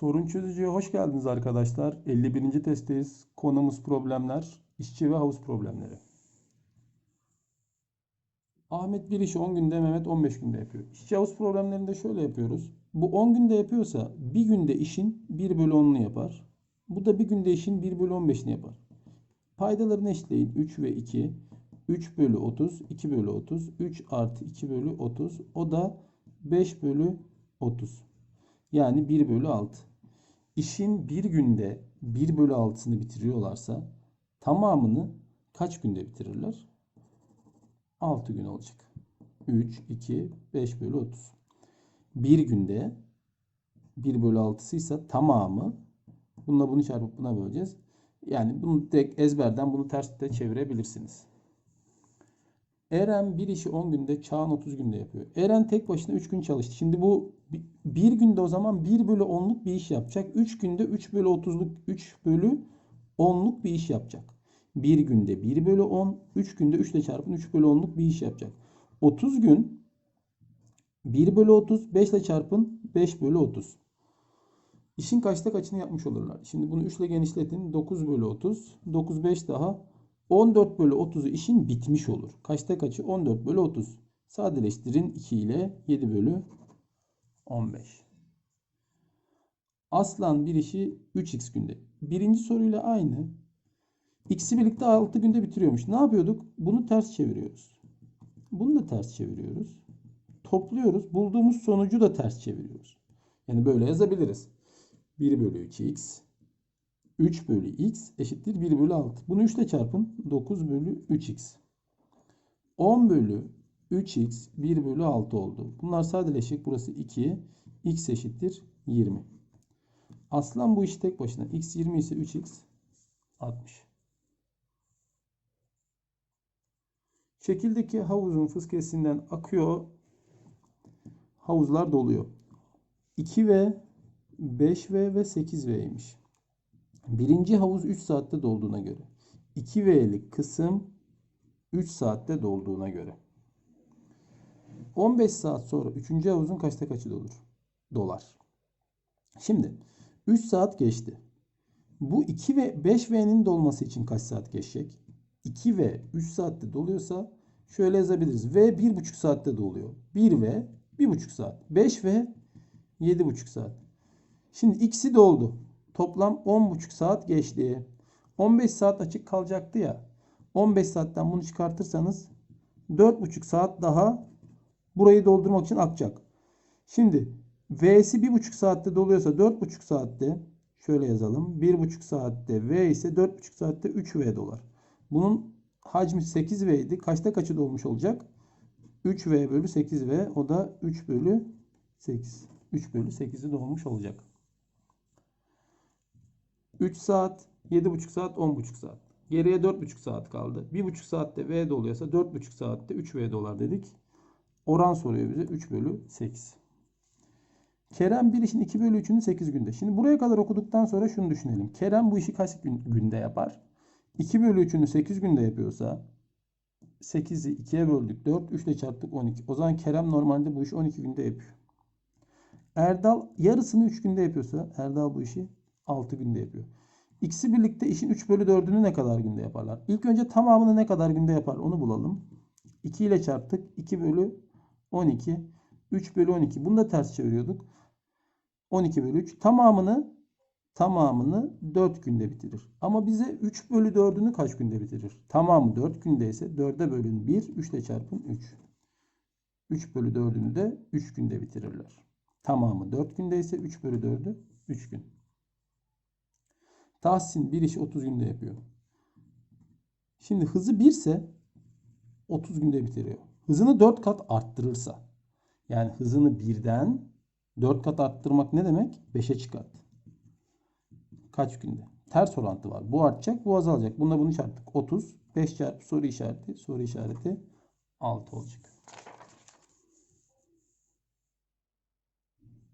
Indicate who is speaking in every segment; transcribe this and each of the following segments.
Speaker 1: Sorun çözücüye hoş geldiniz arkadaşlar. 51. testteyiz. Konumuz problemler, işçi ve havuz problemleri. Ahmet bir işi 10 günde, Mehmet 15 günde yapıyor. İşçi havuz problemlerinde şöyle yapıyoruz. Bu 10 günde yapıyorsa bir günde işin 1 bölü 10'unu yapar. Bu da bir günde işin 1 bölü 15'ini yapar. Paydalarını eşitleyin. 3 ve 2. 3 bölü 30, 2 bölü 30. 3 artı 2 bölü 30. O da 5 bölü 30. Yani 1 bölü 6. İşin bir günde 1 bölü 6'sını bitiriyorlarsa tamamını kaç günde bitirirler? 6 gün olacak. 3, 2, 5 bölü 30. Bir günde 1 bölü 6'sı ise tamamı bununla bunu çarpıp buna böleceğiz. Yani bunu tek ezberden bunu ters de çevirebilirsiniz. Eren bir işi 10 günde, Çağan 30 günde yapıyor. Eren tek başına 3 gün çalıştı. Şimdi bu bi- bir günde o zaman 1 bölü 10'luk bir iş yapacak. 3 günde 3 bölü 30'luk 3 bölü 10'luk bir iş yapacak. Bir günde 1 bölü 10, 3 günde 3 ile çarpın 3 bölü 10'luk bir iş yapacak. 30 gün 1 bölü 30, 5 ile çarpın 5 bölü 30. İşin kaçta kaçını yapmış olurlar. Şimdi bunu 3 ile genişletin. 9 bölü 30. 9, 5 daha. 14 bölü 30'u işin bitmiş olur. Kaçta kaçı? 14 bölü 30. Sadeleştirin 2 ile 7 bölü 15. Aslan bir işi 3x günde. Birinci soruyla aynı. X'i birlikte 6 günde bitiriyormuş. Ne yapıyorduk? Bunu ters çeviriyoruz. Bunu da ters çeviriyoruz. Topluyoruz. Bulduğumuz sonucu da ters çeviriyoruz. Yani böyle yazabiliriz. 1 bölü 2x 3 bölü x eşittir 1 bölü 6. Bunu 3 ile çarpın. 9 bölü 3x. 10 bölü 3x 1 bölü 6 oldu. Bunlar sadeleşecek. Burası 2. x eşittir 20. Aslan bu işi tek başına. x 20 ise 3x 60. Şekildeki havuzun fıskesinden akıyor. Havuzlar doluyor. 2V, 5V ve 8V'ymiş. Birinci havuz 3 saatte dolduğuna göre. 2V'lik kısım 3 saatte dolduğuna göre. 15 saat sonra 3. havuzun kaçta kaçı dolur? Dolar. Şimdi 3 saat geçti. Bu 2 ve 5V'nin dolması için kaç saat geçecek? 2 ve 3 saatte doluyorsa şöyle yazabiliriz. V 1,5 saatte doluyor. 1 ve 1,5 saat. 5 ve 7,5 saat. Şimdi ikisi doldu. Toplam 10,5 saat geçti. 15 saat açık kalacaktı ya. 15 saatten bunu çıkartırsanız 4,5 saat daha burayı doldurmak için akacak. Şimdi V'si 1,5 saatte doluyorsa 4,5 saatte şöyle yazalım. 1,5 saatte V ise 4,5 saatte 3V dolar. Bunun hacmi 8V idi. Kaçta kaçı dolmuş olacak? 3V bölü 8V. O da 3 bölü 8. 3 bölü 8'i dolmuş olacak. 3 saat, 7,5 saat, 10,5 saat. Geriye 4,5 saat kaldı. 1,5 saatte V doluyorsa 4,5 saatte 3V dolar dedik. Oran soruyor bize 3 bölü 8. Kerem bir işin 2 bölü 3'ünü 8 günde. Şimdi buraya kadar okuduktan sonra şunu düşünelim. Kerem bu işi kaç gün, günde yapar? 2 bölü 3'ünü 8 günde yapıyorsa 8'i 2'ye böldük 4, 3 ile çarptık 12. O zaman Kerem normalde bu işi 12 günde yapıyor. Erdal yarısını 3 günde yapıyorsa Erdal bu işi 6 günde yapıyor. İkisi birlikte işin 3 bölü 4'ünü ne kadar günde yaparlar? İlk önce tamamını ne kadar günde yapar onu bulalım. 2 ile çarptık. 2 bölü 12. 3 bölü 12. Bunu da ters çeviriyorduk. 12 bölü 3. Tamamını tamamını 4 günde bitirir. Ama bize 3 bölü 4'ünü kaç günde bitirir? Tamamı 4 günde ise 4'e bölün 1. 3 ile çarpın 3. 3 bölü 4'ünü de 3 günde bitirirler. Tamamı 4 günde ise 3 bölü 4'ü 3 gün. Tahsin bir işi 30 günde yapıyor. Şimdi hızı 1 ise 30 günde bitiriyor. Hızını 4 kat arttırırsa yani hızını 1'den 4 kat arttırmak ne demek? 5'e çıkart. Kaç günde? Ters orantı var. Bu artacak, bu azalacak. Bununla bunu çarptık. 30, 5 çarpı soru işareti, soru işareti 6 olacak.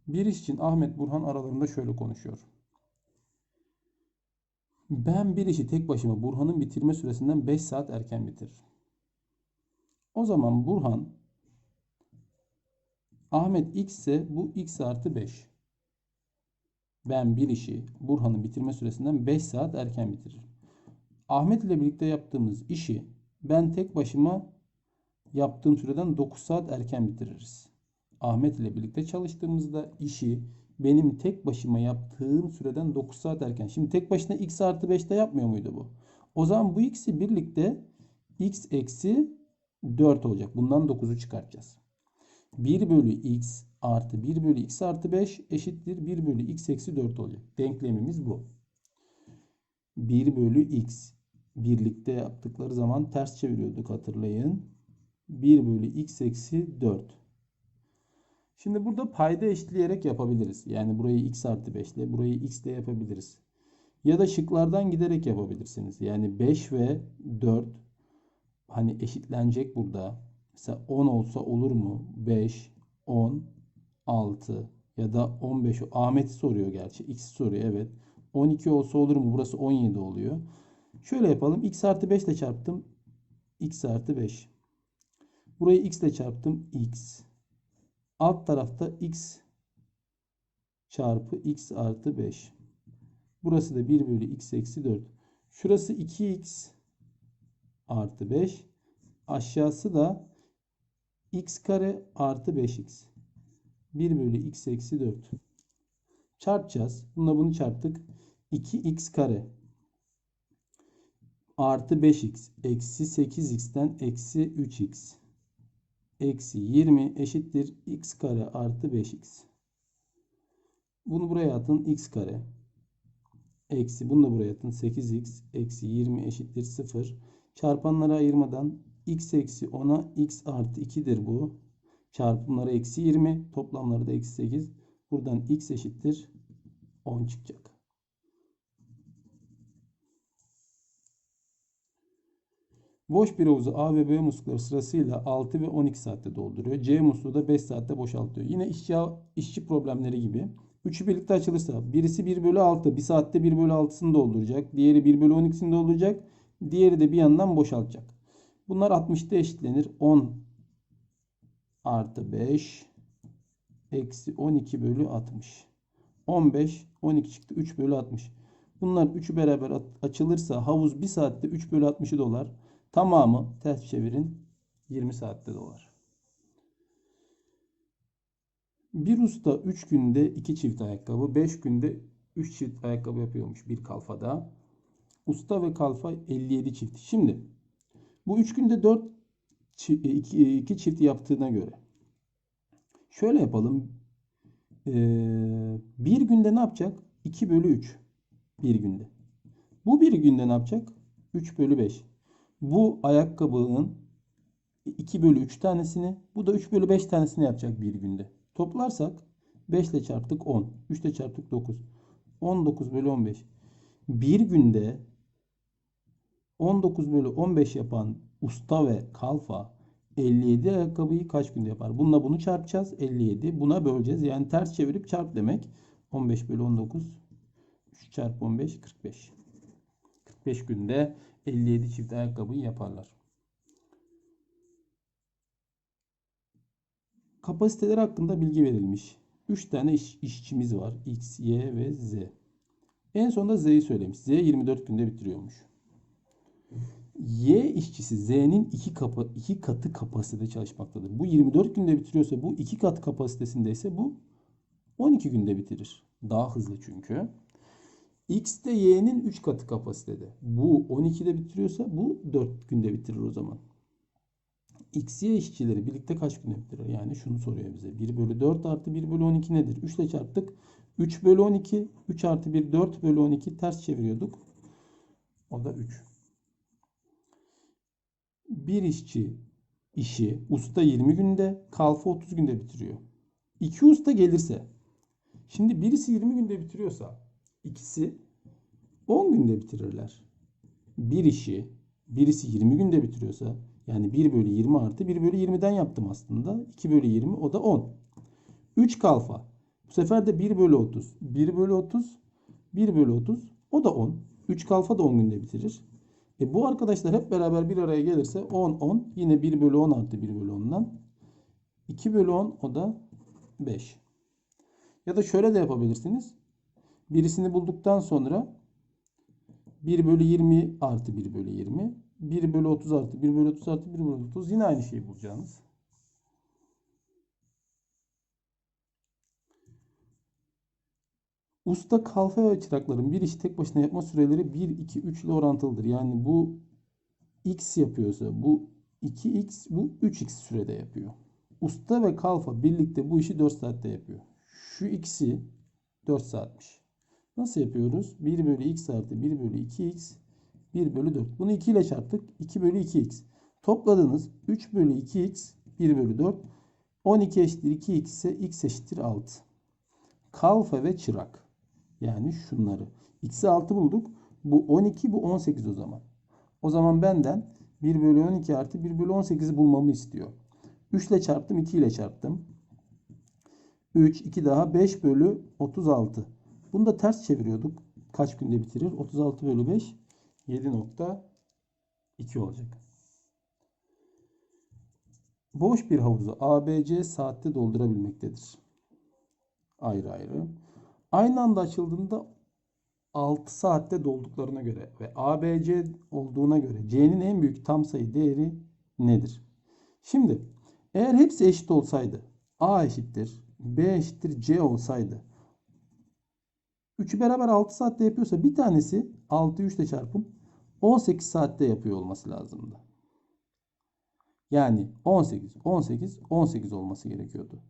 Speaker 1: Bir iş için Ahmet Burhan aralarında şöyle konuşuyor. Ben bir işi tek başıma Burhan'ın bitirme süresinden 5 saat erken bitiririm. O zaman Burhan Ahmet x ise bu x artı 5. Ben bir işi Burhan'ın bitirme süresinden 5 saat erken bitiririm. Ahmet ile birlikte yaptığımız işi ben tek başıma yaptığım süreden 9 saat erken bitiririz. Ahmet ile birlikte çalıştığımızda işi benim tek başıma yaptığım süreden 9 saat erken. Şimdi tek başına x artı 5'te yapmıyor muydu bu? O zaman bu x'i birlikte x eksi 4 olacak. Bundan 9'u çıkartacağız. 1 bölü x artı 1 bölü x artı 5 eşittir 1 bölü x eksi 4 olacak. Denklemimiz bu. 1 bölü x birlikte yaptıkları zaman ters çeviriyorduk hatırlayın. 1 bölü x eksi 4. Şimdi burada payda eşitleyerek yapabiliriz. Yani burayı x artı 5 ile burayı x ile yapabiliriz. Ya da şıklardan giderek yapabilirsiniz. Yani 5 ve 4 hani eşitlenecek burada. Mesela 10 olsa olur mu? 5, 10, 6 ya da 15. Ahmet'i soruyor gerçi. X'i soruyor evet. 12 olsa olur mu? Burası 17 oluyor. Şöyle yapalım. X artı 5 ile çarptım. X artı 5. Burayı x ile çarptım. X. Alt tarafta x çarpı x artı 5. Burası da 1 bölü x eksi 4. Şurası 2x artı 5. Aşağısı da x kare artı 5x. 1 bölü x eksi 4. Çarpacağız. Bununla bunu çarptık. 2x kare artı 5x eksi 8x'ten eksi 3x eksi 20 eşittir x kare artı 5x. Bunu buraya atın x kare. Eksi bunu da buraya atın 8x eksi 20 eşittir 0. Çarpanları ayırmadan x eksi 10'a x artı 2'dir bu. Çarpımları eksi 20. Toplamları da eksi 8. Buradan x eşittir 10 çıkacak. Boş bir havuzu A ve B muslukları sırasıyla 6 ve 12 saatte dolduruyor. C musluğu da 5 saatte boşaltıyor. Yine işçi, işçi problemleri gibi. Üçü birlikte açılırsa birisi 1 bölü 6 bir saatte 1 bölü 6'sını dolduracak. Diğeri 1 bölü 12'sini dolduracak. Diğeri de bir yandan boşaltacak. Bunlar 60'ta eşitlenir. 10 artı 5 eksi 12 bölü 60. 15 12 çıktı 3 bölü 60. Bunlar üçü beraber açılırsa havuz 1 saatte 3 bölü 60'ı dolar. Tamamı ters çevirin 20 saatte dolar. Bir usta 3 günde 2 çift ayakkabı, 5 günde 3 çift ayakkabı yapıyormuş bir kalfada. Usta ve kalfa 57 çift. Şimdi bu 3 günde 4 2, 2 çift yaptığına göre şöyle yapalım. Ee, bir günde ne yapacak? 2 bölü 3 bir günde. Bu bir günde ne yapacak? 3 bölü 5. Bu ayakkabının 2 bölü 3 tanesini, bu da 3 bölü 5 tanesini yapacak bir günde. Toplarsak 5 ile çarptık 10, 3 ile çarptık 9. 19 bölü 15. Bir günde 19 bölü 15 yapan usta ve kalfa 57 ayakkabıyı kaç günde yapar? Bununla bunu çarpacağız. 57. Buna böleceğiz. Yani ters çevirip çarp demek. 15 bölü 19. 3 çarpı 15 45. 45 günde 57 çift ayakkabıyı yaparlar. Kapasiteler hakkında bilgi verilmiş. 3 tane iş, işçimiz var. X, Y ve Z. En sonunda Z'yi söylemiş. Z 24 günde bitiriyormuş. Y işçisi Z'nin iki, kapa, iki katı kapasitede çalışmaktadır. Bu 24 günde bitiriyorsa bu iki kat kapasitesindeyse bu 12 günde bitirir. Daha hızlı çünkü. X de Y'nin 3 katı kapasitede. Bu 12'de bitiriyorsa bu 4 günde bitirir o zaman. X, Y işçileri birlikte kaç günde bitirir? Yani şunu soruyor bize. 1 bölü 4 artı 1 bölü 12 nedir? 3 ile çarptık. 3 bölü 12. 3 artı 1 4 bölü 12 ters çeviriyorduk. O da 3. Bir işçi işi usta 20 günde, kalfa 30 günde bitiriyor. İki usta gelirse, şimdi birisi 20 günde bitiriyorsa, ikisi 10 günde bitirirler. Bir işi birisi 20 günde bitiriyorsa, yani 1 bölü 20 artı 1 bölü 20'den yaptım aslında. 2 bölü 20 o da 10. 3 kalfa. Bu sefer de 1 bölü 30. 1 bölü 30. 1 bölü 30. O da 10. 3 kalfa da 10 günde bitirir. E bu arkadaşlar hep beraber bir araya gelirse 10 10 yine 1 bölü 10 artı 1 bölü 10'dan 2 bölü 10 o da 5. Ya da şöyle de yapabilirsiniz. Birisini bulduktan sonra 1 bölü 20 artı 1 bölü 20. 1 bölü 30 artı 1 bölü 30 artı 1 bölü 30. Yine aynı şeyi bulacağınız. Usta kalfa ve çırakların bir işi tek başına yapma süreleri 1, 2, 3 ile orantılıdır. Yani bu x yapıyorsa bu 2x bu 3x sürede yapıyor. Usta ve kalfa birlikte bu işi 4 saatte yapıyor. Şu x'i 4 saatmiş. Nasıl yapıyoruz? 1 bölü x artı 1 bölü 2x 1 bölü 4. Bunu 2 ile çarptık. 2 bölü 2x. Topladınız. 3 bölü 2x 1 bölü 4. 12 eşittir 2x ise x eşittir 6. Kalfa ve çırak. Yani şunları. X'i 6 bulduk. Bu 12 bu 18 o zaman. O zaman benden 1 bölü 12 artı 1 bölü 18'i bulmamı istiyor. 3 ile çarptım 2 ile çarptım. 3 2 daha 5 bölü 36. Bunu da ters çeviriyorduk. Kaç günde bitirir? 36 bölü 5 7.2 olacak. Boş bir havuzu ABC saatte doldurabilmektedir. Ayrı ayrı. Aynı anda açıldığında 6 saatte dolduklarına göre ve ABC olduğuna göre C'nin en büyük tam sayı değeri nedir? Şimdi eğer hepsi eşit olsaydı A eşittir B eşittir C olsaydı 3'ü beraber 6 saatte yapıyorsa bir tanesi 6'yı 3 ile çarpın 18 saatte yapıyor olması lazımdı. Yani 18, 18, 18 olması gerekiyordu.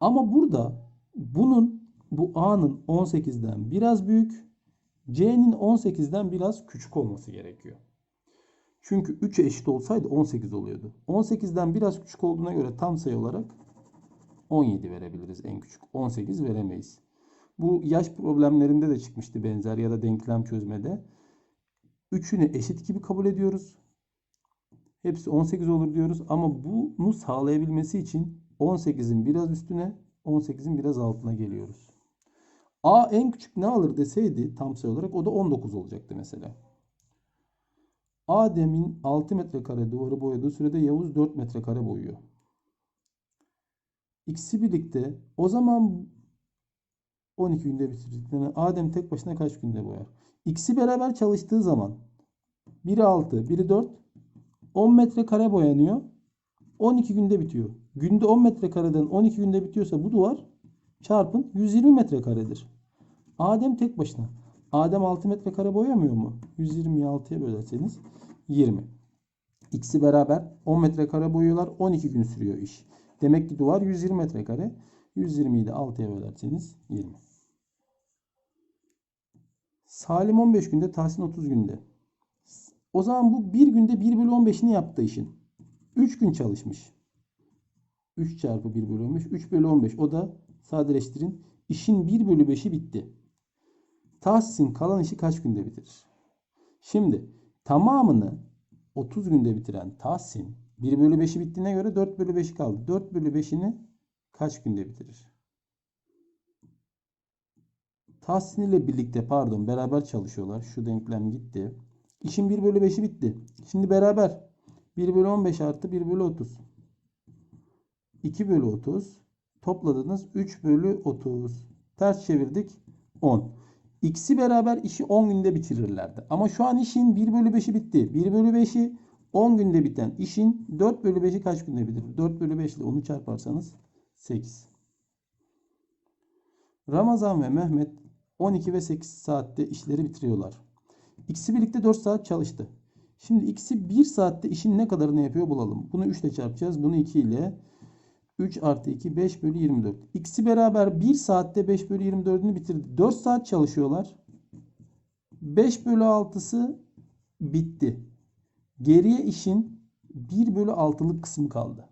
Speaker 1: Ama burada bunun bu A'nın 18'den biraz büyük, C'nin 18'den biraz küçük olması gerekiyor. Çünkü 3 eşit olsaydı 18 oluyordu. 18'den biraz küçük olduğuna göre tam sayı olarak 17 verebiliriz en küçük. 18 veremeyiz. Bu yaş problemlerinde de çıkmıştı benzer ya da denklem çözmede. Üçünü eşit gibi kabul ediyoruz. Hepsi 18 olur diyoruz ama bunu sağlayabilmesi için 18'in biraz üstüne 18'in biraz altına geliyoruz. A en küçük ne alır deseydi tam sayı olarak o da 19 olacaktı mesela. Adem'in 6 metrekare duvarı boyadığı sürede Yavuz 4 metrekare boyuyor. İkisi birlikte o zaman 12 günde bitirdiklerini Adem tek başına kaç günde boyar? İkisi beraber çalıştığı zaman biri 6, biri 4 10 metrekare boyanıyor. 12 günde bitiyor. Günde 10 metrekareden 12 günde bitiyorsa bu duvar çarpın 120 metrekaredir. Adem tek başına. Adem 6 metrekare boyamıyor mu? 120'yi 6'ya bölerseniz 20. İkisi beraber 10 metrekare boyuyorlar. 12 gün sürüyor iş. Demek ki duvar 120 metrekare. 120'yi de 6'ya bölerseniz 20. Salim 15 günde, Tahsin 30 günde. O zaman bu bir günde 1 bölü 15'ini yaptı işin. 3 gün çalışmış. 3 çarpı 1 bölü 15. 3 bölü 15. O da sadeleştirin. İşin 1 bölü 5'i bitti. Tahsin kalan işi kaç günde bitirir? Şimdi tamamını 30 günde bitiren Tahsin 1 bölü 5'i bittiğine göre 4 bölü 5'i kaldı. 4 bölü 5'ini kaç günde bitirir? Tahsin ile birlikte pardon beraber çalışıyorlar. Şu denklem gitti. İşin 1 bölü 5'i bitti. Şimdi beraber 1 bölü 15 artı 1 bölü 30. 2 bölü 30. Topladınız 3 bölü 30. Ters çevirdik 10. İkisi beraber işi 10 günde bitirirlerdi. Ama şu an işin 1 bölü 5'i bitti. 1 bölü 5'i 10 günde biten işin 4 bölü 5'i kaç günde bitirir? 4 bölü 5 ile onu çarparsanız 8. Ramazan ve Mehmet 12 ve 8 saatte işleri bitiriyorlar. İkisi birlikte 4 saat çalıştı. Şimdi ikisi 1 saatte işin ne kadarını yapıyor bulalım. Bunu 3 ile çarpacağız. Bunu 2 ile 3 artı 2 5 bölü 24. İkisi beraber 1 saatte 5 bölü 24'ünü bitirdi. 4 saat çalışıyorlar. 5 bölü 6'sı bitti. Geriye işin 1 bölü 6'lık kısmı kaldı.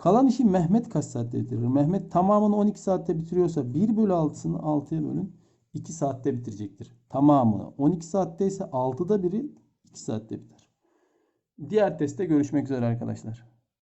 Speaker 1: Kalan işi Mehmet kaç saatte bitirir? Mehmet tamamını 12 saatte bitiriyorsa 1 bölü 6'sını 6'ya bölün. 2 saatte bitirecektir. Tamamı 12 saatte ise 6'da biri 2 saatte biter. Diğer testte görüşmek üzere arkadaşlar.